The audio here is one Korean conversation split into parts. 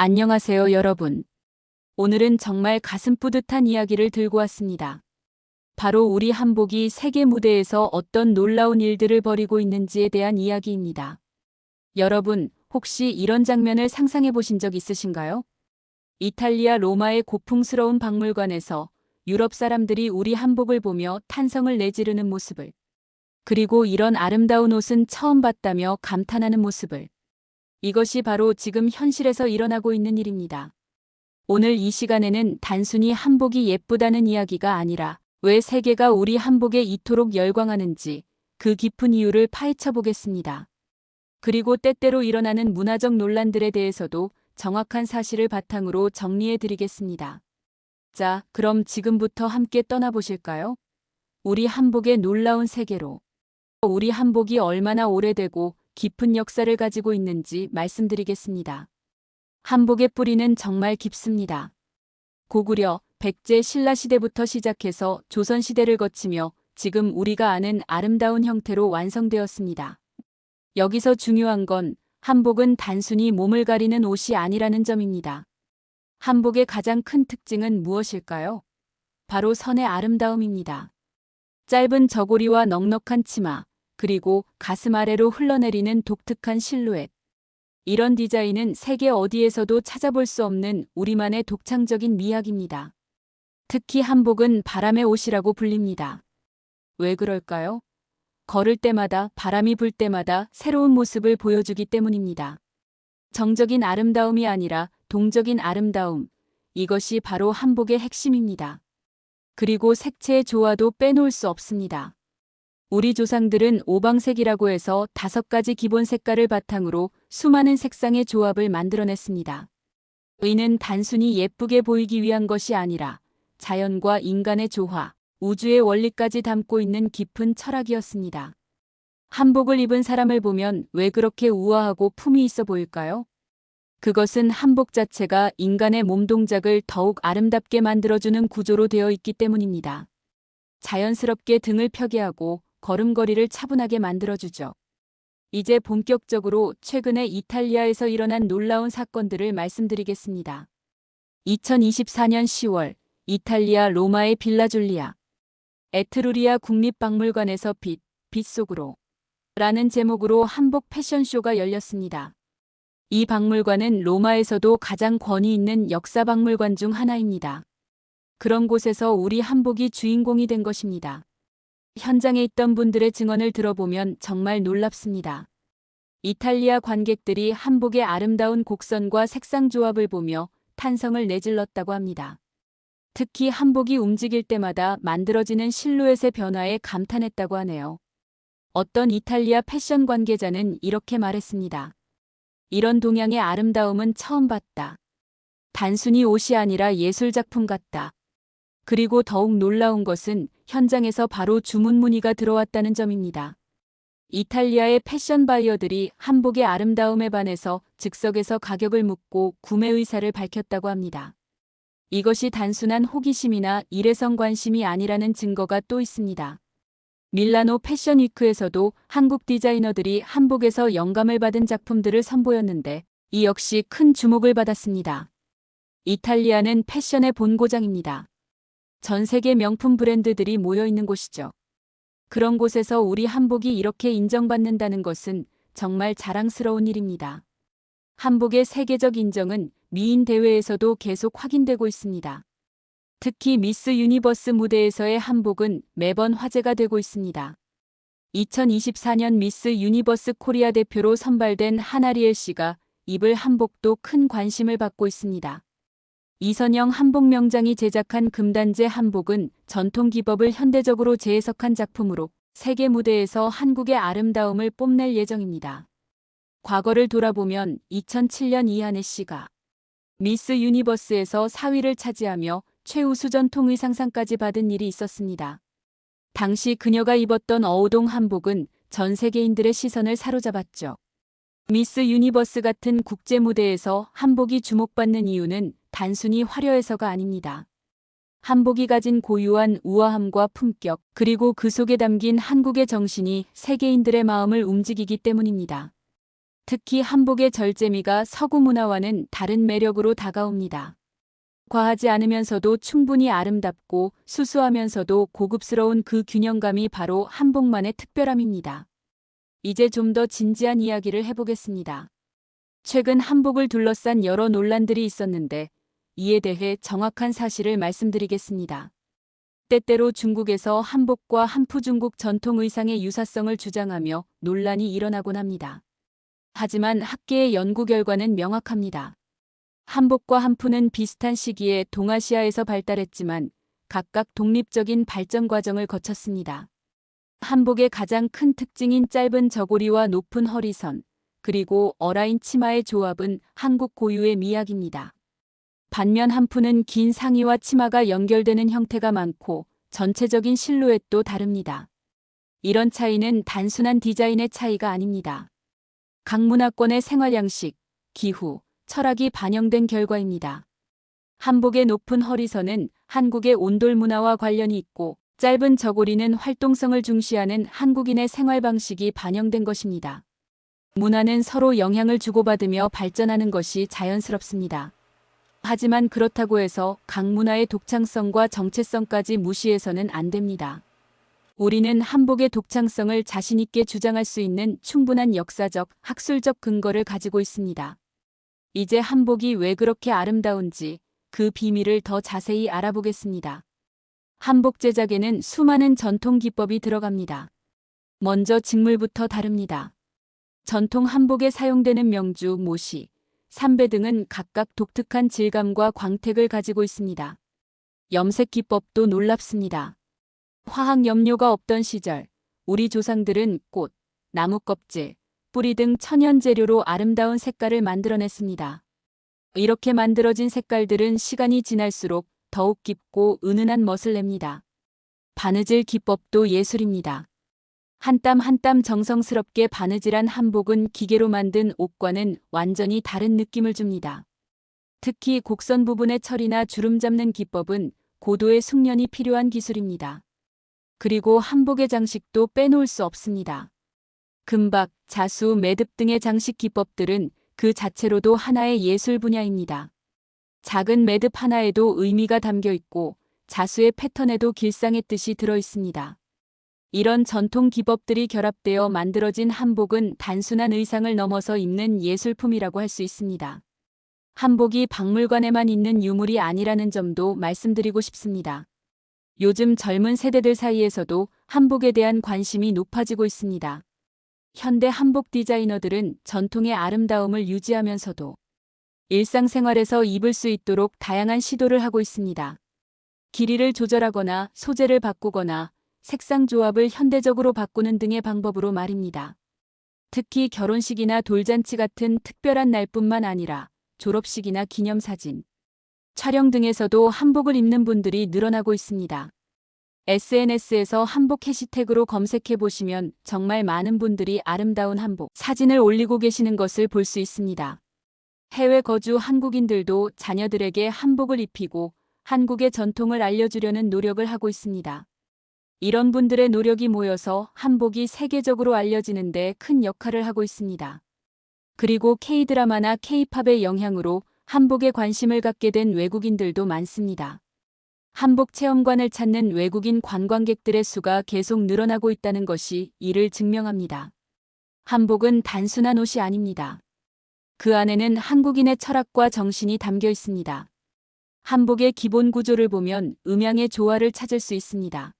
안녕하세요, 여러분. 오늘은 정말 가슴 뿌듯한 이야기를 들고 왔습니다. 바로 우리 한복이 세계 무대에서 어떤 놀라운 일들을 벌이고 있는지에 대한 이야기입니다. 여러분, 혹시 이런 장면을 상상해 보신 적 있으신가요? 이탈리아 로마의 고풍스러운 박물관에서 유럽 사람들이 우리 한복을 보며 탄성을 내지르는 모습을, 그리고 이런 아름다운 옷은 처음 봤다며 감탄하는 모습을, 이것이 바로 지금 현실에서 일어나고 있는 일입니다. 오늘 이 시간에는 단순히 한복이 예쁘다는 이야기가 아니라 왜 세계가 우리 한복에 이토록 열광하는지 그 깊은 이유를 파헤쳐 보겠습니다. 그리고 때때로 일어나는 문화적 논란들에 대해서도 정확한 사실을 바탕으로 정리해 드리겠습니다. 자, 그럼 지금부터 함께 떠나보실까요? 우리 한복의 놀라운 세계로. 우리 한복이 얼마나 오래되고 깊은 역사를 가지고 있는지 말씀드리겠습니다. 한복의 뿌리는 정말 깊습니다. 고구려, 백제 신라 시대부터 시작해서 조선 시대를 거치며 지금 우리가 아는 아름다운 형태로 완성되었습니다. 여기서 중요한 건 한복은 단순히 몸을 가리는 옷이 아니라는 점입니다. 한복의 가장 큰 특징은 무엇일까요? 바로 선의 아름다움입니다. 짧은 저고리와 넉넉한 치마, 그리고 가슴 아래로 흘러내리는 독특한 실루엣. 이런 디자인은 세계 어디에서도 찾아볼 수 없는 우리만의 독창적인 미학입니다. 특히 한복은 바람의 옷이라고 불립니다. 왜 그럴까요? 걸을 때마다 바람이 불 때마다 새로운 모습을 보여주기 때문입니다. 정적인 아름다움이 아니라 동적인 아름다움. 이것이 바로 한복의 핵심입니다. 그리고 색채의 조화도 빼놓을 수 없습니다. 우리 조상들은 오방색이라고 해서 다섯 가지 기본 색깔을 바탕으로 수많은 색상의 조합을 만들어냈습니다. 의는 단순히 예쁘게 보이기 위한 것이 아니라 자연과 인간의 조화, 우주의 원리까지 담고 있는 깊은 철학이었습니다. 한복을 입은 사람을 보면 왜 그렇게 우아하고 품이 있어 보일까요? 그것은 한복 자체가 인간의 몸 동작을 더욱 아름답게 만들어주는 구조로 되어 있기 때문입니다. 자연스럽게 등을 펴게 하고 걸음걸이를 차분하게 만들어주죠. 이제 본격적으로 최근에 이탈리아에서 일어난 놀라운 사건들을 말씀드리겠습니다. 2024년 10월 이탈리아 로마의 빌라 줄리아 에트루리아 국립박물관에서 빛, 빛 속으로 라는 제목으로 한복 패션쇼가 열렸습니다. 이 박물관은 로마에서도 가장 권위 있는 역사 박물관 중 하나입니다. 그런 곳에서 우리 한복이 주인공이 된 것입니다. 현장에 있던 분들의 증언을 들어보면 정말 놀랍습니다. 이탈리아 관객들이 한복의 아름다운 곡선과 색상 조합을 보며 탄성을 내질렀다고 합니다. 특히 한복이 움직일 때마다 만들어지는 실루엣의 변화에 감탄했다고 하네요. 어떤 이탈리아 패션 관계자는 이렇게 말했습니다. 이런 동양의 아름다움은 처음 봤다. 단순히 옷이 아니라 예술작품 같다. 그리고 더욱 놀라운 것은 현장에서 바로 주문 문의가 들어왔다는 점입니다. 이탈리아의 패션 바이어들이 한복의 아름다움에 반해서 즉석에서 가격을 묻고 구매 의사를 밝혔다고 합니다. 이것이 단순한 호기심이나 일회성 관심이 아니라는 증거가 또 있습니다. 밀라노 패션 위크에서도 한국 디자이너들이 한복에서 영감을 받은 작품들을 선보였는데 이 역시 큰 주목을 받았습니다. 이탈리아는 패션의 본고장입니다. 전 세계 명품 브랜드들이 모여 있는 곳이죠. 그런 곳에서 우리 한복이 이렇게 인정받는다는 것은 정말 자랑스러운 일입니다. 한복의 세계적 인정은 미인 대회에서도 계속 확인되고 있습니다. 특히 미스 유니버스 무대에서의 한복은 매번 화제가 되고 있습니다. 2024년 미스 유니버스 코리아 대표로 선발된 하나리엘 씨가 입을 한복도 큰 관심을 받고 있습니다. 이선영 한복명장이 제작한 금단제 한복은 전통 기법을 현대적으로 재해석한 작품으로 세계 무대에서 한국의 아름다움을 뽐낼 예정입니다. 과거를 돌아보면 2007년 이한혜 씨가 미스 유니버스에서 4위를 차지하며 최우수 전통 의상상까지 받은 일이 있었습니다. 당시 그녀가 입었던 어우동 한복은 전 세계인들의 시선을 사로잡았죠. 미스 유니버스 같은 국제 무대에서 한복이 주목받는 이유는 단순히 화려해서가 아닙니다. 한복이 가진 고유한 우아함과 품격, 그리고 그 속에 담긴 한국의 정신이 세계인들의 마음을 움직이기 때문입니다. 특히 한복의 절제미가 서구 문화와는 다른 매력으로 다가옵니다. 과하지 않으면서도 충분히 아름답고 수수하면서도 고급스러운 그 균형감이 바로 한복만의 특별함입니다. 이제 좀 더 진지한 이야기를 해보겠습니다. 최근 한복을 둘러싼 여러 논란들이 있었는데 이에 대해 정확한 사실을 말씀드리겠습니다. 때때로 중국에서 한복과 한푸 중국 전통 의상의 유사성을 주장하며 논란이 일어나곤 합니다. 하지만 학계의 연구 결과는 명확합니다. 한복과 한푸는 비슷한 시기에 동아시아에서 발달했지만 각각 독립적인 발전 과정을 거쳤습니다. 한복의 가장 큰 특징인 짧은 저고리와 높은 허리선, 그리고 어라인 치마의 조합은 한국 고유의 미학입니다. 반면 한푸는 긴 상의와 치마가 연결되는 형태가 많고 전체적인 실루엣도 다릅니다. 이런 차이는 단순한 디자인의 차이가 아닙니다. 각 문화권의 생활 양식, 기후, 철학이 반영된 결과입니다. 한복의 높은 허리선은 한국의 온돌 문화와 관련이 있고 짧은 저고리는 활동성을 중시하는 한국인의 생활 방식이 반영된 것입니다. 문화는 서로 영향을 주고받으며 발전하는 것이 자연스럽습니다. 하지만 그렇다고 해서 각 문화의 독창성과 정체성까지 무시해서는 안 됩니다. 우리는 한복의 독창성을 자신있게 주장할 수 있는 충분한 역사적, 학술적 근거를 가지고 있습니다. 이제 한복이 왜 그렇게 아름다운지 그 비밀을 더 자세히 알아보겠습니다. 한복 제작에는 수많은 전통 기법이 들어갑니다. 먼저 직물부터 다릅니다. 전통 한복에 사용되는 명주, 모시, 삼배 등은 각각 독특한 질감과 광택을 가지고 있습니다. 염색 기법도 놀랍습니다. 화학 염료가 없던 시절, 우리 조상들은 꽃, 나무 껍질, 뿌리 등 천연 재료로 아름다운 색깔을 만들어냈습니다. 이렇게 만들어진 색깔들은 시간이 지날수록 더욱 깊고 은은한 멋을 냅니다. 바느질 기법도 예술입니다. 한땀 한땀 정성스럽게 바느질한 한복은 기계로 만든 옷과는 완전히 다른 느낌을 줍니다. 특히 곡선 부분의 처리나 주름 잡는 기법은 고도의 숙련이 필요한 기술입니다. 그리고 한복의 장식도 빼놓을 수 없습니다. 금박, 자수, 매듭 등의 장식 기법들은 그 자체로도 하나의 예술 분야입니다. 작은 매듭 하나에도 의미가 담겨 있고 자수의 패턴에도 길상의 뜻이 들어 있습니다. 이런 전통 기법들이 결합되어 만들어진 한복은 단순한 의상을 넘어서 입는 예술품이라고 할 수 있습니다. 한복이 박물관에만 있는 유물이 아니라는 점도 말씀드리고 싶습니다. 요즘 젊은 세대들 사이에서도 한복에 대한 관심이 높아지고 있습니다. 현대 한복 디자이너들은 전통의 아름다움을 유지하면서도 일상생활에서 입을 수 있도록 다양한 시도를 하고 있습니다. 길이를 조절하거나 소재를 바꾸거나 색상 조합을 현대적으로 바꾸는 등의 방법으로 말입니다. 특히 결혼식이나 돌잔치 같은 특별한 날뿐만 아니라 졸업식이나 기념사진, 촬영 등에서도 한복을 입는 분들이 늘어나고 있습니다. SNS에서 한복 해시태그로 검색해 보시면 정말 많은 분들이 아름다운 한복 사진을 올리고 계시는 것을 볼 수 있습니다. 해외 거주 한국인들도 자녀들에게 한복을 입히고 한국의 전통을 알려주려는 노력을 하고 있습니다. 이런 분들의 노력이 모여서 한복이 세계적으로 알려지는데 큰 역할을 하고 있습니다. 그리고 K-드라마나 K-팝의 영향으로 한복에 관심을 갖게 된 외국인들도 많습니다. 한복 체험관을 찾는 외국인 관광객들의 수가 계속 늘어나고 있다는 것이 이를 증명합니다. 한복은 단순한 옷이 아닙니다. 그 안에는 한국인의 철학과 정신이 담겨 있습니다. 한복의 기본 구조를 보면 음양의 조화를 찾을 수 있습니다.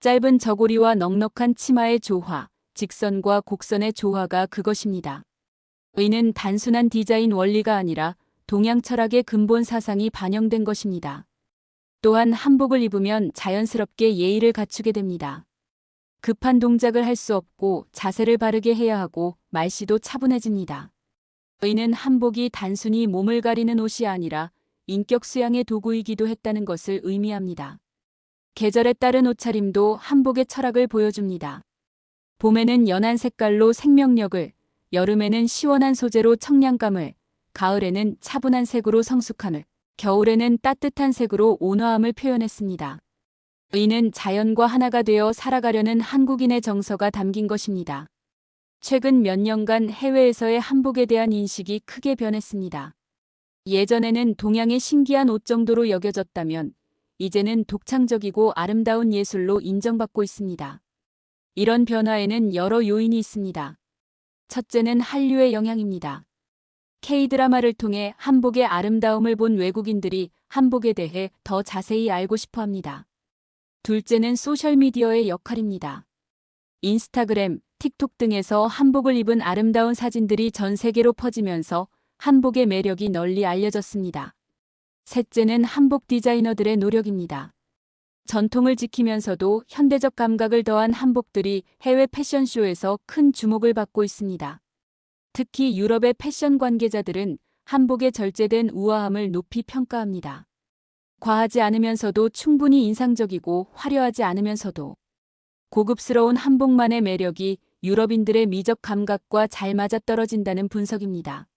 짧은 저고리와 넉넉한 치마의 조화, 직선과 곡선의 조화가 그것입니다. 의는 단순한 디자인 원리가 아니라 동양 철학의 근본 사상이 반영된 것입니다. 또한 한복을 입으면 자연스럽게 예의를 갖추게 됩니다. 급한 동작을 할 수 없고 자세를 바르게 해야 하고 말씨도 차분해집니다. 의는 한복이 단순히 몸을 가리는 옷이 아니라 인격 수양의 도구이기도 했다는 것을 의미합니다. 계절에 따른 옷차림도 한복의 철학을 보여줍니다. 봄에는 연한 색깔로 생명력을, 여름에는 시원한 소재로 청량감을, 가을에는 차분한 색으로 성숙함을, 겨울에는 따뜻한 색으로 온화함을 표현했습니다. 의는 자연과 하나가 되어 살아가려는 한국인의 정서가 담긴 것입니다. 최근 몇 년간 해외에서의 한복에 대한 인식이 크게 변했습니다. 예전에는 동양의 신기한 옷 정도로 여겨졌다면 이제는 독창적이고 아름다운 예술로 인정받고 있습니다. 이런 변화에는 여러 요인이 있습니다. 첫째는 한류의 영향입니다. K-드라마를 통해 한복의 아름다움을 본 외국인들이 한복에 대해 더 자세히 알고 싶어 합니다. 둘째는 소셜미디어의 역할입니다. 인스타그램, 틱톡 등에서 한복을 입은 아름다운 사진들이 전 세계로 퍼지면서 한복의 매력이 널리 알려졌습니다. 셋째는 한복 디자이너들의 노력입니다. 전통을 지키면서도 현대적 감각을 더한 한복들이 해외 패션쇼에서 큰 주목을 받고 있습니다. 특히 유럽의 패션 관계자들은 한복의 절제된 우아함을 높이 평가합니다. 과하지 않으면서도 충분히 인상적이고 화려하지 않으면서도 고급스러운 한복만의 매력이 유럽인들의 미적 감각과 잘 맞아떨어진다는 분석입니다.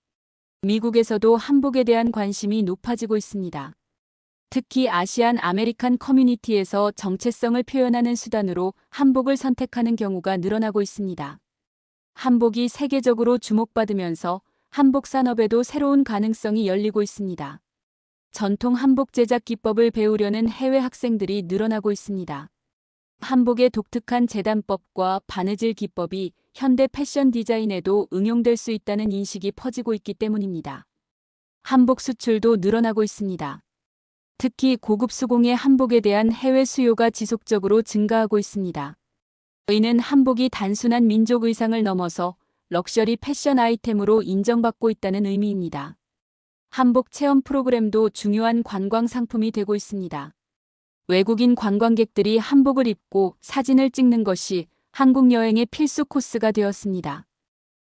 미국에서도 한복에 대한 관심이 높아지고 있습니다. 특히 아시안 아메리칸 커뮤니티에서 정체성을 표현하는 수단으로 한복을 선택하는 경우가 늘어나고 있습니다. 한복이 세계적으로 주목받으면서 한복 산업에도 새로운 가능성이 열리고 있습니다. 전통 한복 제작 기법을 배우려는 해외 학생들이 늘어나고 있습니다. 한복의 독특한 재단법과 바느질 기법이 현대 패션 디자인에도 응용될 수 있다는 인식이 퍼지고 있기 때문입니다. 한복 수출도 늘어나고 있습니다. 특히 고급 수공의 한복에 대한 해외 수요가 지속적으로 증가하고 있습니다. 이는 한복이 단순한 민족 의상을 넘어서 럭셔리 패션 아이템으로 인정받고 있다는 의미입니다. 한복 체험 프로그램도 중요한 관광 상품이 되고 있습니다. 외국인 관광객들이 한복을 입고 사진을 찍는 것이 한국 여행의 필수 코스가 되었습니다.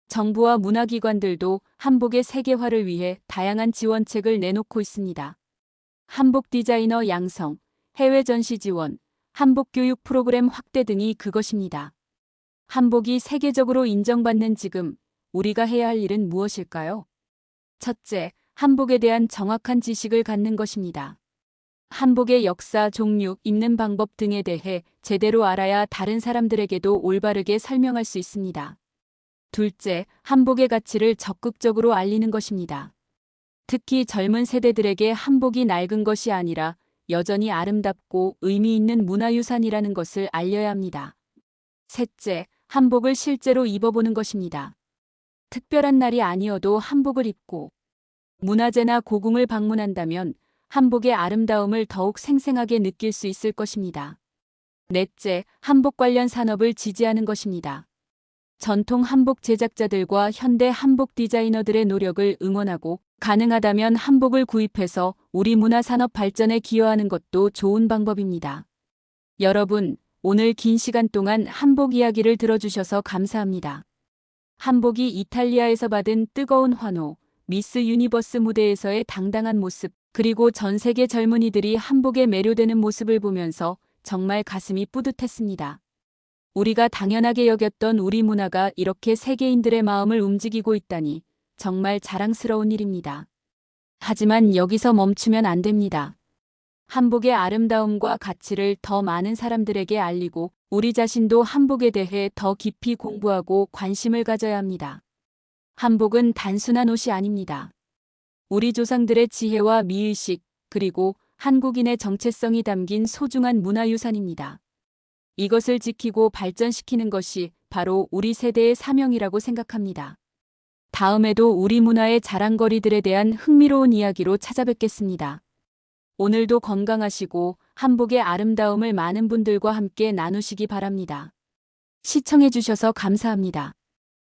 정부와 문화기관들도 한복의 세계화를 위해 다양한 지원책을 내놓고 있습니다. 한복 디자이너 양성, 해외 전시 지원, 한복 교육 프로그램 확대 등이 그것입니다. 한복이 세계적으로 인정받는 지금 우리가 해야 할 일은 무엇일까요? 첫째, 한복에 대한 정확한 지식을 갖는 것입니다. 한복의 역사, 종류, 입는 방법 등에 대해 제대로 알아야 다른 사람들에게도 올바르게 설명할 수 있습니다. 둘째, 한복의 가치를 적극적으로 알리는 것입니다. 특히 젊은 세대들에게 한복이 낡은 것이 아니라 여전히 아름답고 의미 있는 문화유산이라는 것을 알려야 합니다. 셋째, 한복을 실제로 입어보는 것입니다. 특별한 날이 아니어도 한복을 입고 문화재나 고궁을 방문한다면 한복의 아름다움을 더욱 생생하게 느낄 수 있을 것입니다. 넷째, 한복 관련 산업을 지지하는 것입니다. 전통 한복 제작자들과 현대 한복 디자이너들의 노력을 응원하고 가능하다면 한복을 구입해서 우리 문화 산업 발전에 기여하는 것도 좋은 방법입니다. 여러분, 오늘 긴 시간 동안 한복 이야기를 들어주셔서 감사합니다. 한복이 이탈리아에서 받은 뜨거운 환호, 미스 유니버스 무대에서의 당당한 모습, 그리고 전 세계 젊은이들이 한복에 매료되는 모습을 보면서 정말 가슴이 뿌듯했습니다. 우리가 당연하게 여겼던 우리 문화가 이렇게 세계인들의 마음을 움직이고 있다니 정말 자랑스러운 일입니다. 하지만 여기서 멈추면 안 됩니다. 한복의 아름다움과 가치를 더 많은 사람들에게 알리고 우리 자신도 한복에 대해 더 깊이 공부하고 관심을 가져야 합니다. 한복은 단순한 옷이 아닙니다. 우리 조상들의 지혜와 미의식, 그리고 한국인의 정체성이 담긴 소중한 문화유산입니다. 이것을 지키고 발전시키는 것이 바로 우리 세대의 사명이라고 생각합니다. 다음에도 우리 문화의 자랑거리들에 대한 흥미로운 이야기로 찾아뵙겠습니다. 오늘도 건강하시고 한복의 아름다움을 많은 분들과 함께 나누시기 바랍니다. 시청해주셔서 감사합니다.